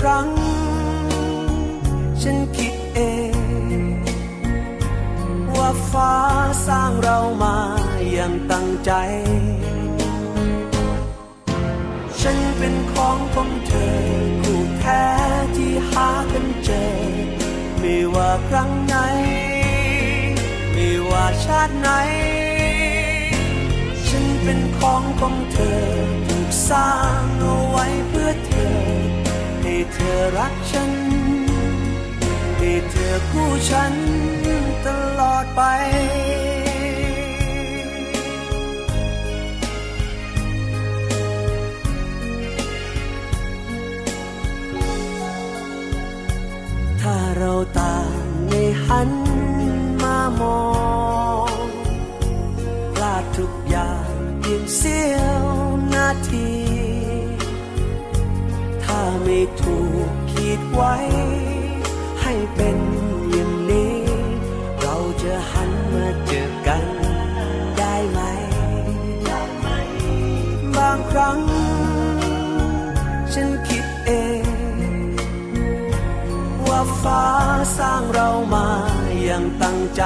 ครั้ง ฉันคิดเอง ว่าฟ้าสร้างเรามาอย่างตั้งใจ ฉันเป็นของของเธอ คู่แท้ที่หากันเจอ ไม่ว่าครั้งไหน ไม่ว่าชาติไหน ฉันเป็นของของเธอ ถูกสร้างเอาไว้เพื่อเธอ เธอรักฉัน ให้เธอคู่ฉันตลอดไป้ถูกขีดไว้ ให้เป็นอย่างนี้ เราจะหันมาเจอกันได้ไหม บางครั้ง ฉันคิดเอง ว่าฟ้าสร้างเรามาอย่างตั้งใจ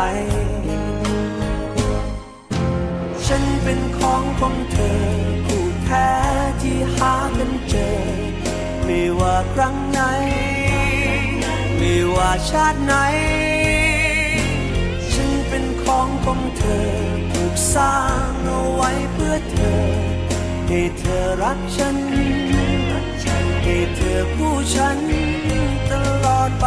ฉันเป็นของของเธอ ครั้งไหน ไม่ว่าชาติไหน ฉันเป็นของของเธอถูกสร้างเอาไว้เพื่อเธอ ให้เธอรักฉัน ให้เธอผู้ฉันตลอดไป